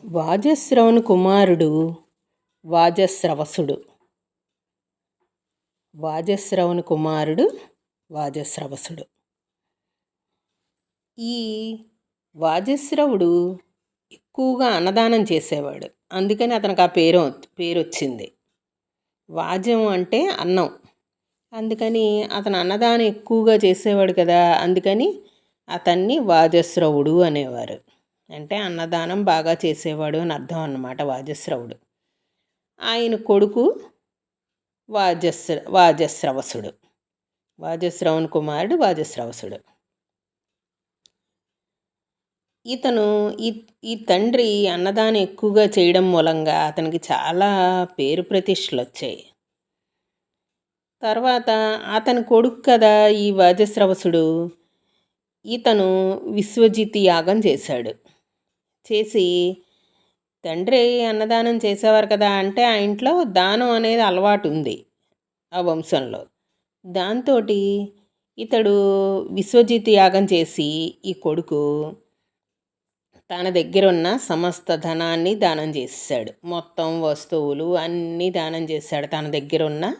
వాజశ్రవుని కుమారుడు వాజశ్రవసుడు. వాజశ్రవుని కుమారుడు వాజస్రవసుడు ఈ వాజశ్రవుడు ఎక్కువగా అన్నదానం చేసేవాడు. అందుకని అతనికి ఆ పేరు పేరు వచ్చింది వాజం అంటే అన్నం. అందుకని అతను అన్నదానం ఎక్కువగా చేసేవాడు కదా అందుకని అతన్ని వాజశ్రవుడు అనేవారు. అంటే అన్నదానం బాగా చేసేవాడు అని అర్థం అన్నమాట వాజస్రవుడు ఆయన కొడుకు వాజస్ర వాజస్రవసుడు వాజస్రవుని కుమారుడు వాజస్రవసుడు ఇతను ఈ ఈ తండ్రి అన్నదానం ఎక్కువగా చేయడం మూలంగా అతనికి చాలా పేరు ప్రతిష్టలు వచ్చాయి తర్వాత అతని కొడుకు కదా ఈ వాజస్రవసుడు ఇతను విశ్వజిత్ యాగం చేశాడు. చేసి తండ్రి అన్నదానం చేసేవారు కదా అంటే ఆ ఇంట్లో దానం అనేది అలవాటు ఉంది ఆ వంశంలో. దాంతో ఇతడు విశ్వజిత్ యాగం చేసి ఈ కొడుకు తన దగ్గర ఉన్న సమస్త ధనాన్ని దానం చేశాడు మొత్తం వస్తువులు అన్నీ దానం చేశాడు తన దగ్గర ఉన్న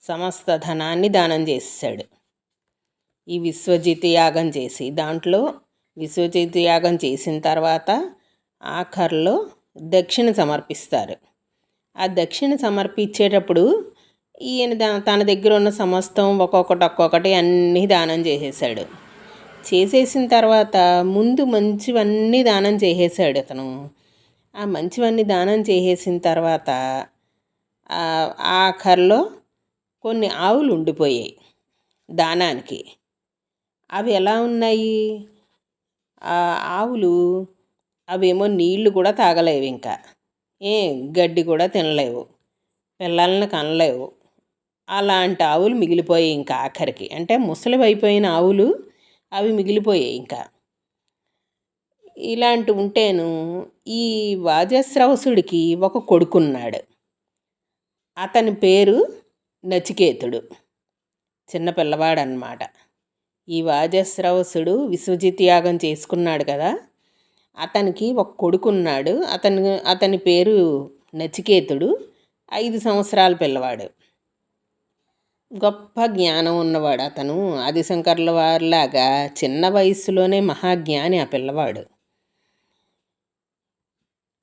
సమస్త ధనాన్ని దానం చేశాడు ఈ విశ్వజిత్ యాగం చేసి దాంట్లో విశ్వజిత్ యాగం చేసిన తర్వాత ఆఖర్లో దక్షిణ సమర్పిస్తారు. ఆ దక్షిణ సమర్పించేటప్పుడు ఈయన దా తన దగ్గర ఉన్న సమస్తం ఒక్కొక్కటి ఒక్కొక్కటి అన్నీ దానం చేసేసాడు చేసేసిన తర్వాత ముందు మంచివన్నీ దానం చేసేసాడు అతను. ఆ మంచివన్నీ దానం చేసేసిన తర్వాత ఆఖర్లో కొన్ని ఆవులు ఉండిపోయాయి దానానికి. అవి ఎలా ఉన్నాయి? ఆ ఆవులు అవేమో నీళ్ళు కూడా తాగలేవు ఇంకా. ఏ గడ్డి కూడా తినలేవు. పిల్లల్ని కనలేవు. అలాంటి ఆవులు మిగిలిపోయాయి ఇంకా ఆఖరికి. అంటే ముసలివి అయిపోయిన ఆవులు అవి మిగిలిపోయాయి ఇంకా. ఇలాంటి ఉంటేను ఈ వాజస్రవసుడికి ఒక కొడుకున్నాడు. అతని పేరు నచికేతుడు. చిన్న పిల్లవాడు అన్నమాట ఈ వాజస్రవసుడు విశ్వజిత్ యాగం చేసుకున్నాడు కదా? అతనికి ఒక కొడుకున్నాడు. అతను అతని పేరు నచికేతుడు. ఐదు సంవత్సరాల పిల్లవాడు. గొప్ప జ్ఞానం ఉన్నవాడు అతను. ఆదిశంకర్ల వారిలాగా చిన్న వయసులోనే మహాజ్ఞాని ఆ పిల్లవాడు.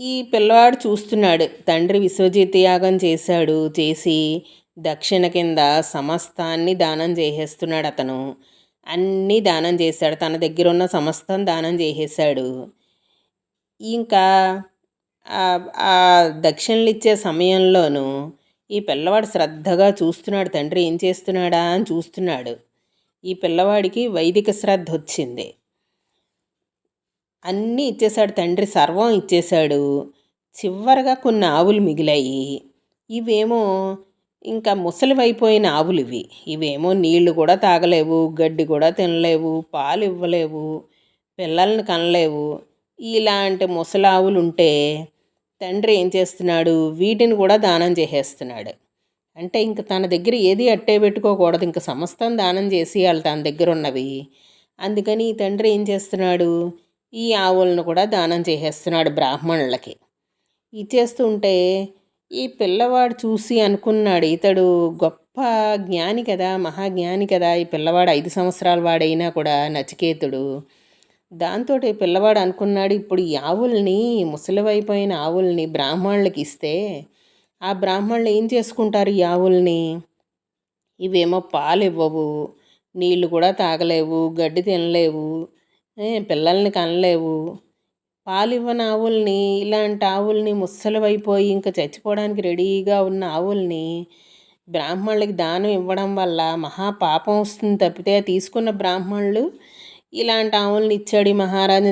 ఈ పిల్లవాడు చూస్తున్నాడు. తండ్రి విశ్వజిత్ యాగం చేశాడు. చేసి దక్షిణ కింద సమస్తాన్ని దానం చేసేస్తున్నాడు అతను. అన్నీ దానం చేశాడు. తన దగ్గర ఉన్న సమస్తం దానం చేసేసాడు ఇంకా ఆ దక్షిణలు ఇచ్చే సమయంలోనూ ఈ పిల్లవాడు శ్రద్ధగా చూస్తున్నాడు తండ్రి ఏం చేస్తున్నాడా? అని చూస్తున్నాడు. ఈ పిల్లవాడికి వైదిక శ్రద్ధ వచ్చింది. అన్నీ ఇచ్చేశాడు తండ్రి సర్వం ఇచ్చేశాడు. చివరగా కొన్ని ఆవులు మిగిలాయి. ఇవేమో ఇంకా ముసలివైపోయిన ఆవులు ఇవి ఇవేమో నీళ్ళు కూడా తాగలేవు గడ్డి కూడా తినలేవు పాలు ఇవ్వలేవు పిల్లల్ని కనలేవు. ఇలాంటి ముసలావులు ఉంటే తండ్రి ఏం చేస్తున్నాడు? వీటిని కూడా దానం చేసేస్తున్నాడు. అంటే ఇంక తన దగ్గర ఏది అట్టే పెట్టుకోకూడదు. ఇంక సమస్తం దానం చేసి వాళ్ళు తన దగ్గర ఉన్నవి అందుకని ఈ తండ్రి ఏం చేస్తున్నాడు? ఈ ఆవులను కూడా దానం చేసేస్తున్నాడు బ్రాహ్మణులకి. ఇచ్చేస్తుంటే ఈ పిల్లవాడు చూసి అనుకున్నాడు ఇతడు గొప్ప జ్ఞాని కదా మహాజ్ఞాని కదా. ఈ పిల్లవాడు ఐదు సంవత్సరాల వాడైనా కూడా నచికేతుడు. దాంతో పిల్లవాడు అనుకున్నాడు ఇప్పుడు ఈ ఆవుల్ని ముసలివైపోయిన ఆవుల్ని బ్రాహ్మణులకి ఇస్తే ఆ బ్రాహ్మణులు ఏం చేసుకుంటారు ఈ ఆవుల్ని? ఇవేమో పాలు ఇవ్వవు నీళ్ళు కూడా తాగలేవు గడ్డి తినలేవు పిల్లల్ని కనలేవు. పాలు ఇవ్వని ఆవుల్ని ఇలాంటి ఆవుల్ని ముసలివైపోయి ఇంకా చచ్చిపోవడానికి రెడీగా ఉన్న ఆవుల్ని బ్రాహ్మణులకి దానం ఇవ్వడం వల్ల మహా పాపం వస్తుంది తప్పితే తీసుకున్న బ్రాహ్మణులు ఇలాంటి ఆవులను ఇచ్చాడు మహారాజు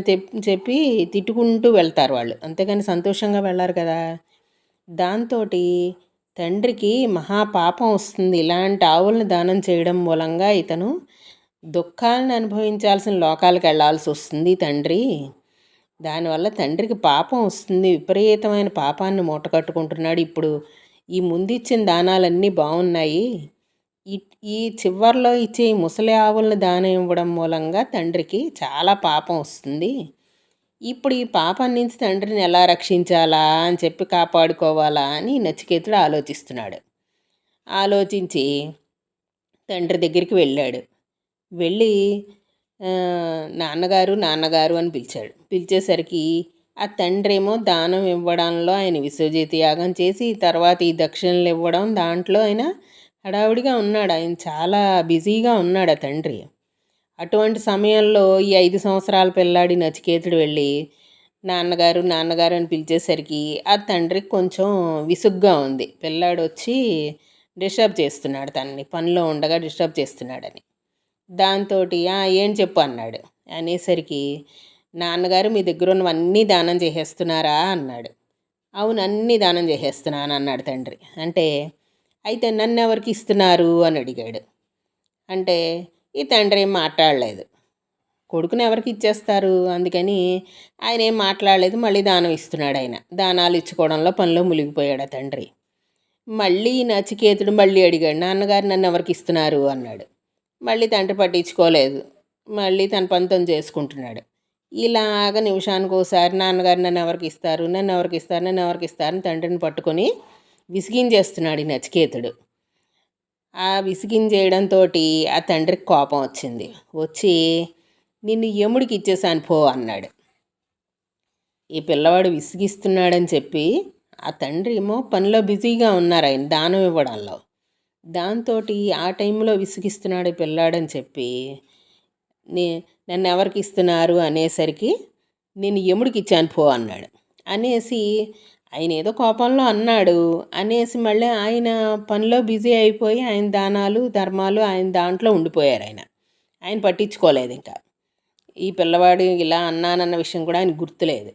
చెప్పి తిట్టుకుంటూ వెళ్తారు వాళ్ళు. అంతేగాని సంతోషంగా వెళ్ళారు కదా. దాంతో తండ్రికి మహాపాపం వస్తుంది. ఇలాంటి ఆవులను దానం చేయడం మూలంగా ఇతను దుఃఖాలను అనుభవించాల్సిన లోకాలకు వెళ్ళాల్సి వస్తుంది తండ్రి. దానివల్ల తండ్రికి పాపం వస్తుంది. విపరీతమైన పాపాన్ని మూటకట్టుకుంటున్నాడు. ఇప్పుడు ఈ ముందు ఇచ్చిన దానాలన్నీ బాగున్నాయి. ఈ ఈ చివర్లో ఇచ్చే ముసలి ఆవులను దానం ఇవ్వడం మూలంగా తండ్రికి చాలా పాపం వస్తుంది. ఇప్పుడు ఈ పాపం నుంచి తండ్రిని ఎలా రక్షించాలా అని చెప్పి కాపాడుకోవాలా అని నచికేతుడు ఆలోచిస్తున్నాడు. ఆలోచించి తండ్రి దగ్గరికి వెళ్ళాడు. వెళ్ళి నాన్నగారు నాన్నగారు అని పిలిచాడు. పిలిచేసరికి ఆ తండ్రి ఏమో దానం ఇవ్వడంలో ఆయన విశ్వజిత యాగం చేసి తర్వాత ఈ దక్షిణలు ఇవ్వడం దాంట్లో ఆయన హడావుడిగా ఉన్నాడు. ఆయన చాలా బిజీగా ఉన్నాడు ఆ తండ్రి. అటువంటి సమయంలో ఈ ఐదు సంవత్సరాల పిల్లాడి నచికేతుడు వెళ్ళి నాన్నగారు నాన్నగారు అని పిలిచేసరికి ఆ తండ్రికి కొంచెం విసుగ్గా ఉంది. పిల్లాడు వచ్చి డిస్టర్బ్ చేస్తున్నాడు తనని. పనిలో ఉండగా డిస్టర్బ్ చేస్తున్నాడని. దాంతో ఏం చెప్పు అన్నాడు. అనేసరికి నాన్నగారు మీ దగ్గర ఉన్నవన్నీ దానం చేసేస్తున్నారా అన్నాడు. అవును అన్నీ దానం చేసేస్తున్నాను అన్నాడు తండ్రి. అంటే అయితే నన్ను ఎవరికి ఇస్తున్నారు అని అడిగాడు. అంటే ఈ తండ్రి ఏం మాట్లాడలేదు. కొడుకుని ఎవరికి ఇచ్చేస్తారు? అందుకని ఆయన ఏం మాట్లాడలేదు మళ్ళీ దానం ఇస్తున్నాడు ఆయన. దానాలు ఇచ్చుకోవడంలో పనిలో మునిగిపోయాడు ఆ తండ్రి. మళ్ళీ నచికేతుడు మళ్ళీ అడిగాడు నాన్నగారు నన్ను ఎవరికి ఇస్తున్నారు? అన్నాడు. మళ్ళీ తండ్రి పట్టించుకోలేదు. మళ్ళీ తన పంతం చేసుకుంటున్నాడు. ఇలాగ నిమిషానికి ఒకసారి నాన్నగారు నన్ను ఎవరికి ఇస్తారు? నన్ను ఎవరికి ఇస్తారు? నన్ను ఎవరికి ఇస్తారని తండ్రిని పట్టుకొని విసిగించేస్తున్నాడు ఈ నచికేతుడు. ఆ విసిగించేయడంతో ఆ తండ్రికి కోపం వచ్చింది. వచ్చి నిన్ను యముడికి ఇచ్చేసాను పో అన్నాడు. ఈ పిల్లవాడు విసిగిస్తున్నాడని చెప్పి ఆ తండ్రి ఏమో పనిలో బిజీగా ఉన్నారు ఆయన దానం ఇవ్వడంలో. దాంతో ఆ టైంలో విసిగిస్తున్నాడు పిల్లాడని చెప్పి నే నన్ను ఎవరికి ఇస్తున్నారు? అనేసరికి నేను యముడికి ఇచ్చాను పో అన్నాడు. అనేసి ఆయన ఏదో కోపంలో అన్నాడు అనేసి మళ్ళీ ఆయన పనిలో బిజీ అయిపోయి ఆయన దానాలు ధర్మాలు ఆయన దాంట్లో ఉండిపోయారు ఆయన. ఆయన పట్టించుకోలేదు ఇంకా. ఈ పిల్లవాడు ఇలా అన్నానన్న విషయం కూడా ఆయన గుర్తులేదు.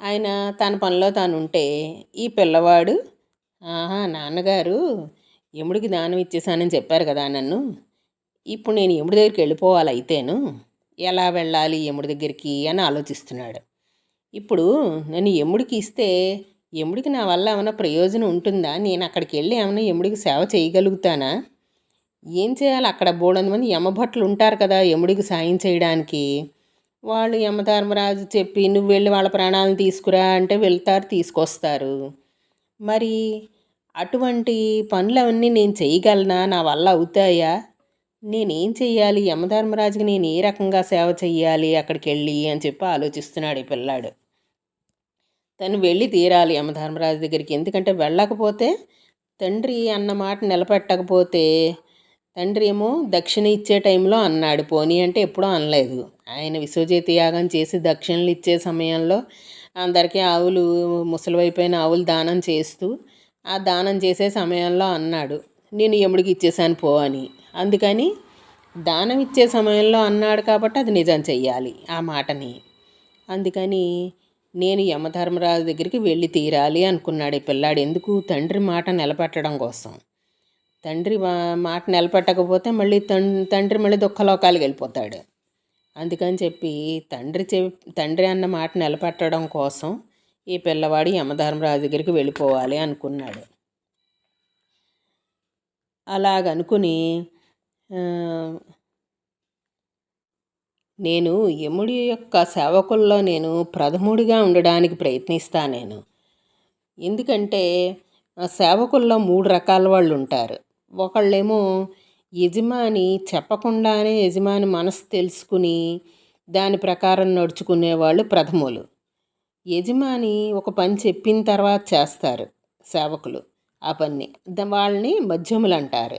ఆయన తన పనిలో తాను ఉంటే ఈ పిల్లవాడు ఆహా నాన్నగారు ఎముడికి దానం ఇచ్చేసానని చెప్పారు కదా నన్ను. ఇప్పుడు నేను ఎముడి దగ్గరికి వెళ్ళిపోవాలి అయితేను ఎలా వెళ్ళాలి ఎముడి దగ్గరికి? అని ఆలోచిస్తున్నాడు. ఇప్పుడు నేను యముడికి ఇస్తే యముడికి నా వల్ల ఏమైనా ప్రయోజనం ఉంటుందా? నేను అక్కడికి వెళ్ళి ఏమైనా యముడికి సేవ చేయగలుగుతానా? ఏం చేయాలి? అక్కడ బోడంత మంది యమభట్లు ఉంటారు కదా యముడికి సాయం చేయడానికి. వాళ్ళు యమధర్మరాజు చెప్పి నువ్వు వెళ్ళి వాళ్ళ ప్రాణాలను తీసుకురా అంటే వెళ్తారు తీసుకొస్తారు. మరి అటువంటి పనులవన్నీ నేను చేయగలనా? నా వల్ల అవుతాయా? నేనేం చెయ్యాలి యమధర్మరాజుకి నేను ఏ రకంగా సేవ చెయ్యాలి అక్కడికి వెళ్ళి అని చెప్పి ఆలోచిస్తున్నాడు ఈ పిల్లాడు. తను వెళ్ళి తీరాలి యమధర్మరాజు దగ్గరికి. ఎందుకంటే వెళ్ళకపోతే తండ్రి అన్న మాట నిలబెట్టకపోతే తండ్రి ఏమో దక్షిణ ఇచ్చే టైంలో అన్నాడు. పోనీ అంటే ఎప్పుడూ అనలేదు. ఆయన విశ్వజీత యాగం చేసి దక్షిణలు ఇచ్చే సమయంలో అందరికీ ఆవులు ముసలివైపోయిన ఆవులు దానం చేస్తూ ఆ దానం చేసే సమయంలో అన్నాడు. నేను ఎముడికి ఇచ్చేసాను పో అని. అందుకని దానం ఇచ్చే సమయంలో అన్నాడు కాబట్టి అది నిజం చెయ్యాలి ఆ మాటని. అందుకని నేను యమధర్మరాజు దగ్గరికి వెళ్ళి తీరాలి అనుకున్నాడు ఈ పిల్లాడు. ఎందుకు? తండ్రి మాట నిలబెట్టడం కోసం. తండ్రి మాట నిలబెట్టకపోతే మళ్ళీ తండ్రి మళ్ళీ దుఃఖలోకాలకు వెళ్ళిపోతాడు. అందుకని చెప్పి తండ్రి చె తండ్రి అన్న మాట నిలబెట్టడం కోసం ఈ పిల్లవాడు యమధర్మరాజు దగ్గరికి వెళ్ళిపోవాలి అనుకున్నాడు. అలాగనుకుని నేను యముడి యొక్క సేవకుల్లో నేను ప్రథముడిగా ఉండడానికి ప్రయత్నిస్తా నేను. ఎందుకంటే సేవకుల్లో మూడు రకాల వాళ్ళు ఉంటారు. ఒకళ్ళేమో యజమాని చెప్పకుండానే యజమాని మనసు తెలుసుకుని దాని ప్రకారం నడుచుకునే వాళ్ళు ప్రథములు. యజమాని ఒక పని చెప్పిన తర్వాత చేస్తారు సేవకులు ఆ పని. వాళ్ళని మధ్యములు అంటారు.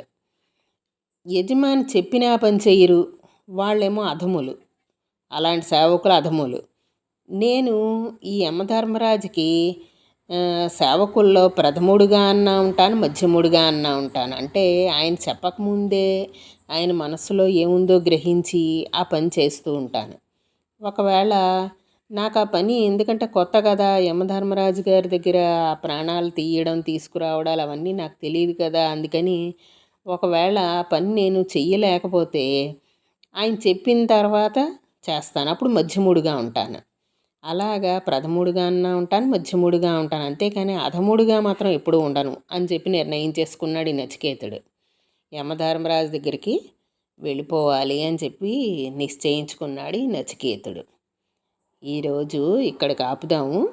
యజమాని చెప్పిన పని చెయ్యరు వాళ్ళేమో అధములు. అలాంటి సేవకులు అధములు. నేను ఈ యమధర్మరాజుకి సేవకుల్లో ప్రథముడుగా అన్నా ఉంటాను మధ్యముడుగా అన్నా ఉంటాను. అంటే ఆయన చెప్పకముందే ఆయన మనసులో ఏముందో గ్రహించి ఆ పని చేస్తూ ఉంటాను. ఒకవేళ నాకు ఆ పని ఎందుకంటే కొత్త కదా యమధర్మరాజు గారి దగ్గర ఆ ప్రాణాలు తీయడం తీసుకురావడాలు అవన్నీ నాకు తెలియదు కదా అందుకని ఒకవేళ పని నేను చెయ్యలేకపోతే ఆయన చెప్పిన తర్వాత చేస్తాను. అప్పుడు మధ్యముడిగా ఉంటాను. అలాగా ప్రథముడిగా అన్నా ఉంటాను మధ్యముడిగా ఉంటాను. అంతేకాని అధముడిగా మాత్రం ఎప్పుడూ ఉండను అని చెప్పి నిర్ణయం చేసుకున్నాడు ఈ నచికేతుడు. యమధర్మరాజు దగ్గరికి వెళ్ళిపోవాలి అని చెప్పి నిశ్చయించుకున్నాడు ఈ నచికేతుడు. ఈరోజు ఇక్కడికి ఆపుదాము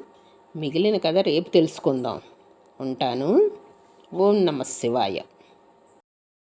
మిగిలిన కథ రేపు తెలుసుకుందాం. ఉంటాను. ఓం నమ శివాయ.